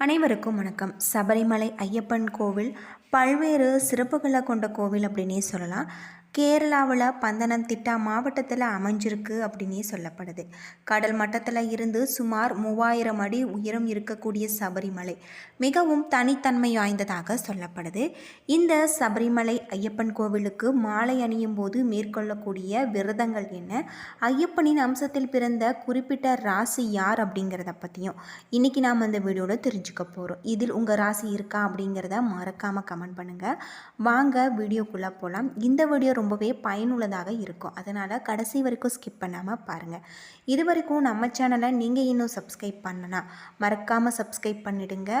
அனைவருக்கும் வணக்கம். சபரிமலை ஐயப்பன் கோவில் பல்வேறு சிறப்புகளை கொண்ட கோவில் அப்படின்னே சொல்லலாம். கேரளாவில் பந்தனந்திட்டா மாவட்டத்தில் அமைஞ்சிருக்கு அப்படின்னே சொல்லப்படுது. கடல் மட்டத்தில் இருந்து சுமார் மூவாயிரம் அடி உயரம் இருக்கக்கூடிய சபரிமலை மிகவும் தனித்தன்மை வாய்ந்ததாக சொல்லப்படுது. இந்த சபரிமலை ஐயப்பன் கோவிலுக்கு மாலை அணியும் போது மேற்கொள்ளக்கூடிய விரதங்கள் என்ன ஐயப்பனின் அம்சத்தில் பிறந்த குறிப்பிட்ட ராசி யார் அப்படிங்கிறத பற்றியும் இன்றைக்கி நாம் அந்த வீடியோவில் தெரிஞ்சுக்க போகிறோம் இதில் உங்கள் ராசி இருக்கா அப்படிங்கிறத மறக்காமல் கமெண்ட் பண்ணுங்கள் வாங்க வீடியோக்குள்ளே போகலாம் இந்த வீடியோ ரொம்பவே பயனுள்ளதாக இருக்கும். அதனால் கடைசி வரைக்கும் ஸ்கிப் பண்ணாமல் பாருங்கள் இது வரைக்கும் நம்ம சேனலை நீங்கள் இன்னும் சப்ஸ்கிரைப் பண்ணனா மறக்காமல் சப்ஸ்கிரைப் பண்ணிடுங்க.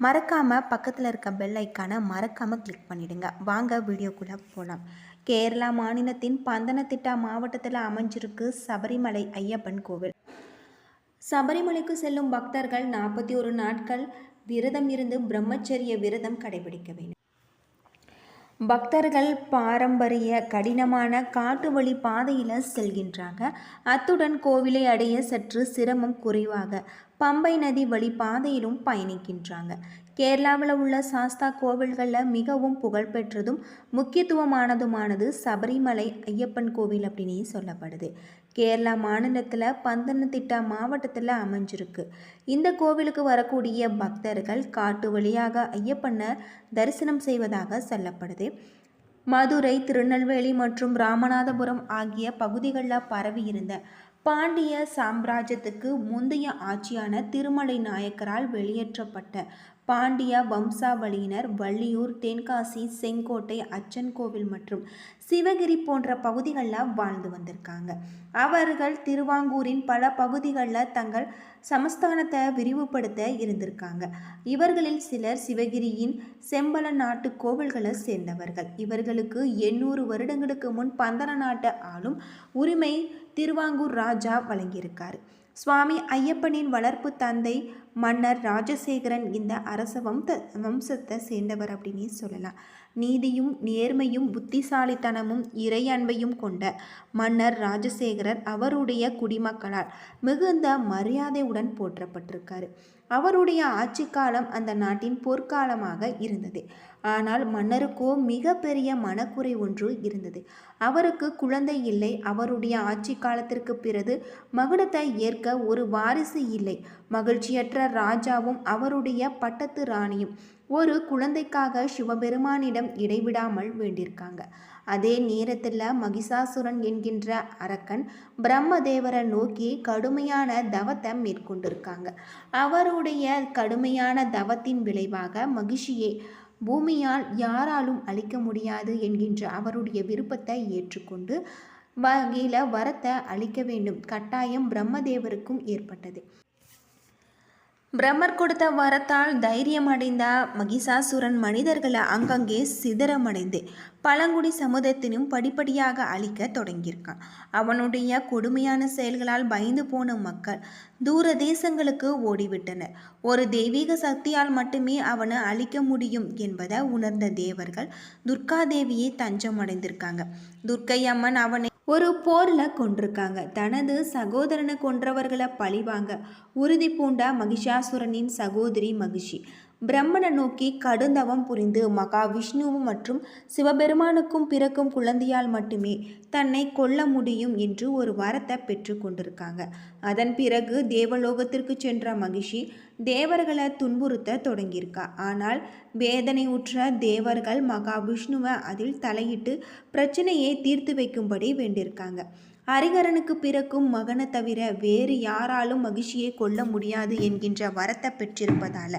மறக்காமல் பக்கத்தில் இருக்க பெல் ஐக்கானை மறக்காமல் கிளிக் பண்ணிவிடுங்க வாங்க வீடியோக்குள்ளே போகலாம் கேரளா மாநிலத்தின் பந்தனத்திட்டா மாவட்டத்தில் அமைஞ்சிருக்கு சபரிமலை ஐயப்பன் கோவில். சபரிமலைக்கு செல்லும் பக்தர்கள் நாற்பத்தி ஒரு நாட்கள் விரதம் இருந்து பிரம்மச்சரிய விரதம் கடைபிடிக்க வேண்டும். பக்தர்கள் பாரம்பரிய கடினமான காட்டு வழி பாதையில் செல்கின்றாங்க. அத்துடன் கோவிலை அடைய சற்று சிரமம் குறைவாக பம்பை நதி வழி பாதையிலும் பயணிக்கின்றாங்க. கேரளாவில் உள்ள சாஸ்தா கோவில்களில் மிகவும் புகழ்பெற்றதும் முக்கியத்துவமானதுமானது சபரிமலை ஐயப்பன் கோவில் அப்படின்னே சொல்லப்படுது. கேரளா மாநிலத்தில் பந்தனத்திட்டா மாவட்டத்தில் அமைஞ்சிருக்கு. இந்த கோவிலுக்கு வரக்கூடிய பக்தர்கள் காட்டு வழியாக ஐயப்பனை தரிசனம் செய்வதாக சொல்லப்படுது. மதுரை திருநெல்வேலி மற்றும் ராமநாதபுரம் ஆகிய பகுதிகளில் பரவி இருந்த பாண்டிய சாம்ராஜ்யத்துக்கு முந்தைய ஆட்சியான திருமலை நாயக்கரால் வெளியேற்றப்பட்ட பாண்டிய வம்சாவளியினர் வள்ளியூர் தென்காசி செங்கோட்டை அச்சன் கோவில் மற்றும் சிவகிரி போன்ற பகுதிகளில் வாழ்ந்து வந்திருக்காங்க. அவர்கள் திருவாங்கூரின் பல பகுதிகளில் தங்கள் சமஸ்தானத்தை விரிவுபடுத்த இருந்திருக்காங்க. இவர்களில் சிலர் சிவகிரியின் செம்பல நாட்டு கோவில்களை சேர்ந்தவர்கள். இவர்களுக்கு எண்ணூறு வருடங்களுக்கு முன் பந்தன நாட்டு ஆளும் உரிமை திருவாங்கூர் ராஜா வழங்கியிருக்காரு. சுவாமி ஐயப்பனின் வளர்ப்பு தந்தை மன்னர் ராஜசேகரன் இந்த அரச வம்ச வம்சத்தை சேர்ந்தவர் அப்படின்னே சொல்லலாம். நீதியும் நேர்மையும் புத்திசாலித்தனமும் இறை அன்பையும் கொண்ட மன்னர் ராஜசேகரர் அவருடைய குடிமக்களால் மிகுந்த மரியாதையுடன் போற்றப்பட்டிருக்காரு. அவருடைய ஆட்சி காலம் அந்த நாட்டின் பொற்காலமாக இருந்தது. ஆனால் மன்னருக்கோ மிகப்பெரிய மனக்குறை ஒன்று இருந்தது. அவருக்கு குழந்தை இல்லை. அவருடைய ஆட்சி காலத்திற்கு பிறகு மகுடத்தை ஏற்க ஒரு வாரிசு இல்லை. மகிழ்ச்சியற்ற ராஜாவும் அவருடைய பட்டத்து ராணியும் ஒரு குழந்தைக்காக சிவபெருமானிடம் இடைவிடாமல் வேண்டியிருக்காங்க. அதே நேரத்தில் மகிஷாசுரன் என்கின்ற அரக்கன் பிரம்மதேவரை நோக்கி கடுமையான தவத்தை மேற்கொண்டிருக்காங்க. அவருடைய கடுமையான தவத்தின் விளைவாக மகிஷியே பூமியால் யாராலும் அழிக்க முடியாது என்கின்ற அவருடைய விருப்பத்தை ஏற்றுக்கொண்டு வகையில் வரத்தை அழிக்க வேண்டும். கட்டாயம் பிரம்மதேவருக்கும் ஏற்பட்டது. பிரம்மர் கொடுத்த வரத்தால் தைரியமடைந்த மகிஷாசுரன் மனிதர்களை அங்கங்கே சிதறமடைந்து பழங்குடி சமுதாயத்தினும் படிப்படியாக அழிக்க தொடங்கியிருக்கான். அவனுடைய கொடுமையான செயல்களால் பயந்து போன மக்கள் தூர தேசங்களுக்கு ஓடிவிட்டனர். ஒரு தெய்வீக சக்தியால் மட்டுமே அவனை அழிக்க முடியும் என்பதை உணர்ந்த தேவர்கள் துர்கா தேவியை தஞ்சம் அடைந்திருக்காங்க துர்க்கை அம்மன் அவனை ஒரு போரில் கொண்டிருக்காங்க தனது சகோதரனை கொன்றவர்களை பழிவாங்க உறுதி பூண்ட மகிஷாசுரனின் சகோதரி மகிஷி. பிரம்மனை நோக்கி கடுந்தவம் புரிந்து மகாவிஷ்ணுவும் மற்றும் சிவபெருமானுக்கும் பிறக்கும் குழந்தையால் மட்டுமே தன்னை கொல்ல முடியும் என்று ஒரு வரத்தை பெற்று கொண்டிருக்காங்க. அதன் பிறகு தேவலோகத்திற்கு சென்ற மகிஷி தேவர்களை துன்புறுத்த தொடங்கியிருக்கா. ஆனால் வேதனை உற்ற தேவர்கள் மகாவிஷ்ணுவை அதில் தலையிட்டு பிரச்சனையை தீர்த்து வைக்கும்படி வேண்டியிருக்காங்க. ஹரிகரனுக்கு பிறக்கும் மகனை தவிர வேறு யாராலும் மகிழ்ச்சியை கொல்ல முடியாது என்கின்ற வரத்தை பெற்றிருப்பதால்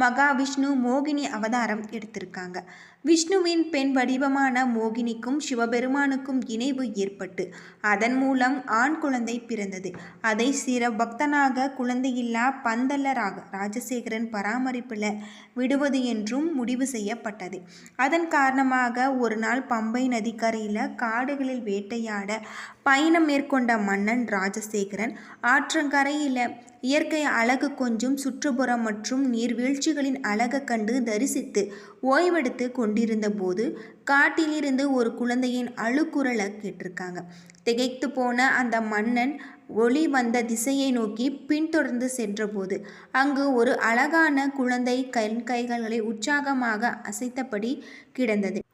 மகாவிஷ்ணு மோகினி அவதாரம் எடுத்திருக்காங்க. விஷ்ணுவின் பெண் வடிவமான மோகினிக்கும் சிவபெருமானுக்கும் இணைவு ஏற்பட்டு அதன் மூலம் ஆண் குழந்தை பிறந்தது. அதை சிற பக்தனாக குழந்தையில்லா பந்தல்ல ராக ராஜசேகரன் பராமரிப்பில் விடுவது என்றும் முடிவு செய்யப்பட்டது. அதன் காரணமாக ஒரு நாள் பம்பை நதிக்கரையில் காடுகளில் வேட்டையாட பயணம் மேற்கொண்ட மன்னன் ராஜசேகரன் ஆற்றங்கரையில் இயற்கை அழகு கொஞ்சம் சுற்றுப்புறம் மற்றும் நீர்வீழ்ச்சிகளின் அழகை கண்டு தரிசித்து ஓய்வெடுத்து கொண்டிருந்த போது காட்டிலிருந்து ஒரு குழந்தையின் அழுக்குரலை கேட்டிருக்காங்க. திகைத்து போன அந்த மன்னன் ஒளி வந்த திசையை நோக்கி பின்தொடர்ந்து சென்றபோது அங்கு ஒரு அழகான குழந்தை கண் கைகளை உற்சாகமாக அசைத்தபடி கிடந்தது.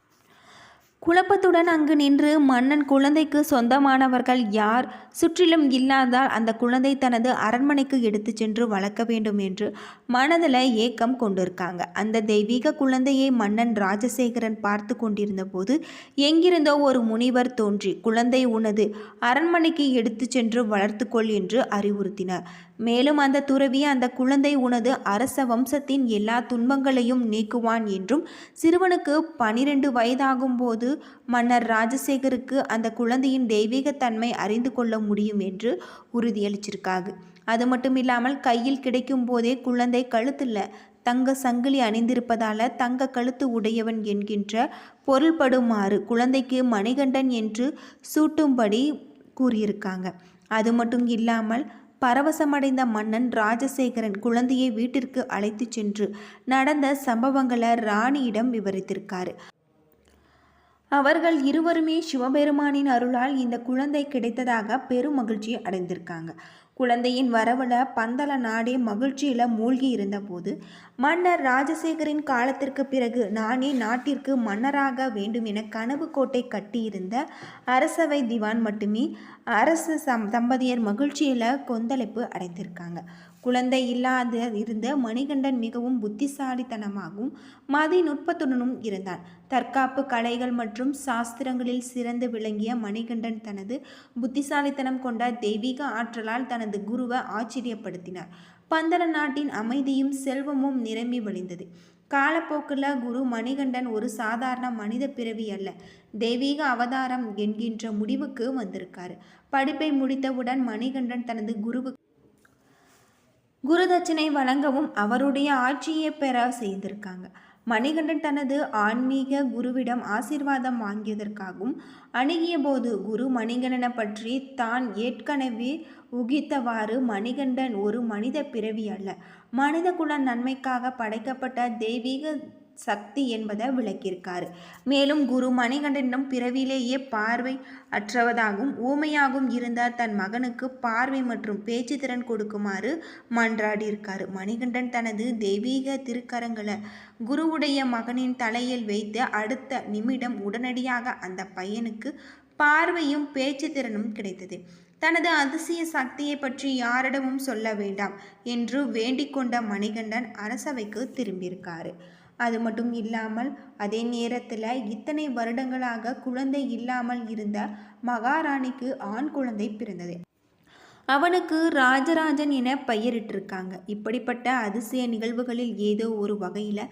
குழப்பத்துடன் அங்கு நின்று மன்னன் குழந்தைக்கு சொந்தமானவர்கள் யார்? சுற்றிலும் இல்லாதால் அந்த குழந்தை தனது அரண்மனைக்கு எடுத்து சென்று வளர்க்க வேண்டும் என்று மனதில் ஏக்கம் கொண்டிருக்காங்க. அந்த தெய்வீக குழந்தையை மன்னன் ராஜசேகரன் பார்த்து கொண்டிருந்த போது எங்கிருந்தோ ஒரு முனிவர் தோன்றி குழந்தை உனது அரண்மனைக்கு எடுத்துச் சென்று வளர்த்துக்கொள் என்று அறிவுறுத்தினார். மேலும் அந்த துறவி அந்த குழந்தை உனது அரச வம்சத்தின் எல்லா துன்பங்களையும் நீக்குவான் என்றும் சிறுவனுக்கு பனிரெண்டு வயதாகும் போது மன்னர் ராஜசேகருக்கு அந்த குழந்தையின் தெய்வீகத்தன்மை அறிந்து கொள்ள முடியும் என்று உறுதியளிச்சிருக்காங்க அது மட்டும் இல்லாமல் கையில் கிடைக்கும் போதே குழந்தை கழுத்தில் தங்க சங்கிலி அணிந்திருப்பதால தங்க கழுத்து உடையவன் என்கின்ற பொருள்படுமாறு குழந்தைக்கு மணிகண்டன் என்று சூட்டும்படி கூறியிருக்காங்க. அது மட்டும் இல்லாமல் பரவசமடைந்த மன்னன் ராஜசேகரன் குழந்தையை வீட்டிற்கு அழைத்துச் சென்று நடந்த சம்பவங்களை ராணியிடம் விவரித்திருக்காரு. அவர்கள் இருவருமே சிவபெருமானின் அருளால் இந்த குழந்தை கிடைத்ததாக பெரும் மகிழ்ச்சி அடைந்திருக்காங்க. குழந்தையின் வரவுல பந்தல நாடே மகிழ்ச்சியில் மூழ்கி இருந்தபோது மன்னர் ராஜசேகரின் காலத்திற்கு பிறகு நானே நாட்டிற்கு மன்னராக வேண்டும் என கனவு கோட்டை கட்டியிருந்த அரசவை திவான் மட்டுமே அரசு சம் தம்பதியர் மகிழ்ச்சியில் கொந்தளிப்பு அடைந்திருக்காங்க. குழந்தை இல்லாத இருந்த மணிகண்டன் மிகவும் புத்திசாலித்தனமாகவும் மதி நுட்பத்துடனும் இருந்தான் தற்காப்பு கலைகள் மற்றும் சாஸ்திரங்களில் சிறந்து விளங்கிய மணிகண்டன் தனது புத்திசாலித்தனம் கொண்ட தெய்வீக ஆற்றலால் தனது குருவை ஆச்சரியப்படுத்தினார். பந்தல நாட்டின் அமைதியும் செல்வமும் நிரம்பி வழிந்தது. காலப்போக்கில் குரு மணிகண்டன் ஒரு சாதாரண மனித பிறவி அல்ல. தெய்வீக அவதாரம் என்கின்ற முடிவுக்கு வந்திருக்காரு. படிப்பை முடித்தவுடன் மணிகண்டன் தனது குருவுக்கு குருதட்சணை வழங்கவும் அவருடைய ஆட்சியை பெற செய்திருக்காங்க. மணிகண்டன் தனது ஆன்மீக குருவிடம் ஆசீர்வாதம் வாங்கியதற்காகவும் அணுகிய போது குரு மணிகண்டனை பற்றி தான் ஏற்கனவே உகித்தவாறு மணிகண்டன் ஒரு மனித பிறவி அல்ல. மனித குல நன்மைக்காக படைக்கப்பட்ட தெய்வீக சக்தி என்பதை விளக்கியிருக்காரு. மேலும் குரு மணிகண்டனிடம் பிறவிலேயே பார்வை அற்றவதாகவும் ஊமையாகவும் இருந்த தன் மகனுக்கு பார்வை மற்றும் பேச்சு திறன் கொடுக்குமாறு மன்றாடியிருக்காரு. மணிகண்டன் தனது தெய்வீக திருக்கரங்களை குருவுடைய மகனின் தலையில் வைத்து அடுத்த நிமிடம் உடனடியாக அந்த பையனுக்கு பார்வையும் பேச்சு திறனும் கிடைத்தது. தனது அதிசய சக்தியை பற்றி யாரிடமும் சொல்ல வேண்டாம் என்று வேண்டிக் கொண்ட மணிகண்டன் அரசவைக்கு திரும்பியிருக்காரு. அது மட்டும் இல்லாமல் அதே நேரத்தில் இத்தனை வருடங்களாக குழந்தை இல்லாமல் இருந்த மகாராணிக்கு ஆண் குழந்தை பிறந்தது. அவனுக்கு ராஜராஜன் என பெயரிட்டிருக்காங்க. இப்படிப்பட்ட அதிசய நிகழ்வுகளில் ஏதோ ஒரு வகையில்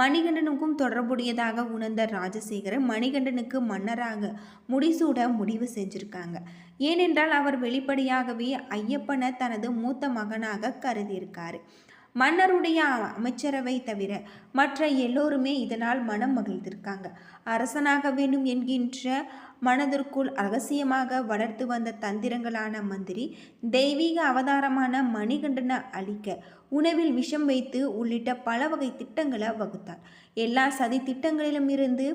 மணிகண்டனுக்கும் தொடர்புடையதாக உணர்ந்த ராஜசேகர மணிகண்டனுக்கு மன்னராக முடிசூட முடிவு செஞ்சிருக்காங்க. ஏனென்றால் அவர் வெளிப்படையாகவே ஐயப்பனை தனது மூத்த மகனாக கருதியிருக்காரு. மன்னருடைய அமைச்சரவை தவிர மற்ற எல்லோருமே இதனால் மனம் மகிழ்ந்திருக்காங்க. அரசனாக வேண்டும் என்கின்ற மனதிற்குள் ரகசியமாக வளர்த்து வந்த தந்திரங்களான மந்திரி தெய்வீக அவதாரமான மணிகண்டனை அழிக்க உணவில் விஷம் வைத்து உள்ளிட்ட பல வகை திட்டங்களை வகுத்தார். எல்லா சதி திட்டங்களிலும் இருந்து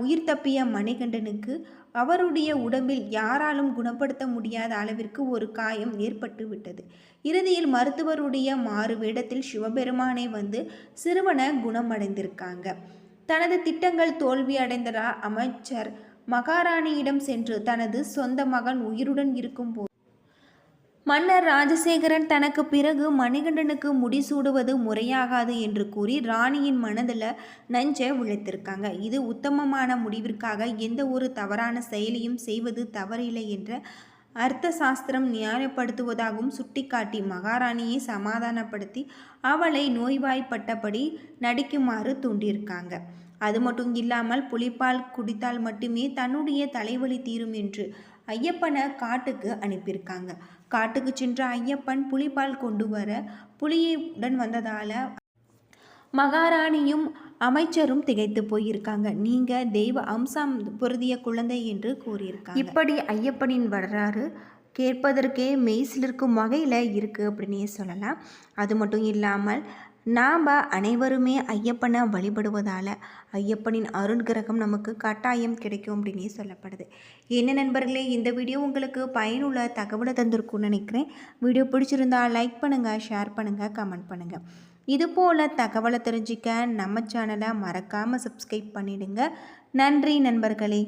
உயிர் தப்பிய மணிகண்டனுக்கு அவருடைய உடம்பில் யாராலும் குணப்படுத்த முடியாத அளவிற்கு ஒரு காயம் ஏற்பட்டு விட்டது. இறுதியில் மருத்துவருடைய மாறு வேடத்தில் சிவபெருமானை வந்து சிறுவனை குணமடைந்திருக்காங்க. தனது திட்டங்கள் தோல்வி அமைச்சர் மகாராணியிடம் சென்று தனது சொந்த மகன் உயிருடன் இருக்கும்போது மன்னர் ராஜசேகரன் தனக்கு பிறகு மணிகண்டனுக்கு முடிசூடுவது முறையாகாது என்று கூறி ராணியின் மனதில் நஞ்சை உழைத்திருக்காங்க. இது உத்தமமான முடிவிற்காக எந்த ஒரு தவறான செயலையும் செய்வது தவறில்லை என்ற அர்த்த சாஸ்திரம் நியாயப்படுத்துவதாகவும் சுட்டிக்காட்டி மகாராணியை சமாதானப்படுத்தி அவளை நோய்வாய்ப்பட்டபடி நடிக்குமாறு தூண்டியிருக்காங்க. அது மட்டும் இல்லாமல் புலிப்பால் குடித்தால் மட்டுமே தன்னுடைய தலைவலி தீரும் என்று ஐயப்பனை காட்டுக்கு அனுப்பியிருக்காங்க. காட்டுக்கு சென்ற ஐயப்பன் புலிப்பால் கொண்டு வர புலியை உடன் வந்ததால் மகாராணியும் அமைச்சரும் திகைத்து போயிருக்காங்க. நீங்க தெய்வ அம்சம் பொருதிய குழந்தை என்று கூறியிருக்காங்க. இப்படி ஐயப்பனின் வரலாறு கேட்பதற்கே மெய்சிலிருக்கும் வகையில் இருக்குது அப்படின்னே சொல்லலாம். அது மட்டும் இல்லாமல் நாம் அனைவருமே ஐயப்பனை வழிபடுவதால் ஐயப்பனின் அருண்கிரகம் நமக்கு கட்டாயம் கிடைக்கும் அப்படின்னே சொல்லப்படுது. என்ன நண்பர்களே இந்த வீடியோ உங்களுக்கு பயனுள்ள தகவலை தந்திருக்கும்னு நினைக்கிறேன். வீடியோ பிடிச்சிருந்தா லைக் பண்ணுங்கள் ஷேர் பண்ணுங்கள் கமெண்ட் பண்ணுங்கள் இதுபோல் தகவலை தெரிஞ்சிக்க நம்ம சேனலை மறக்காமல் சப்ஸ்கிரைப் பண்ணிவிடுங்க நன்றி நண்பர்களே.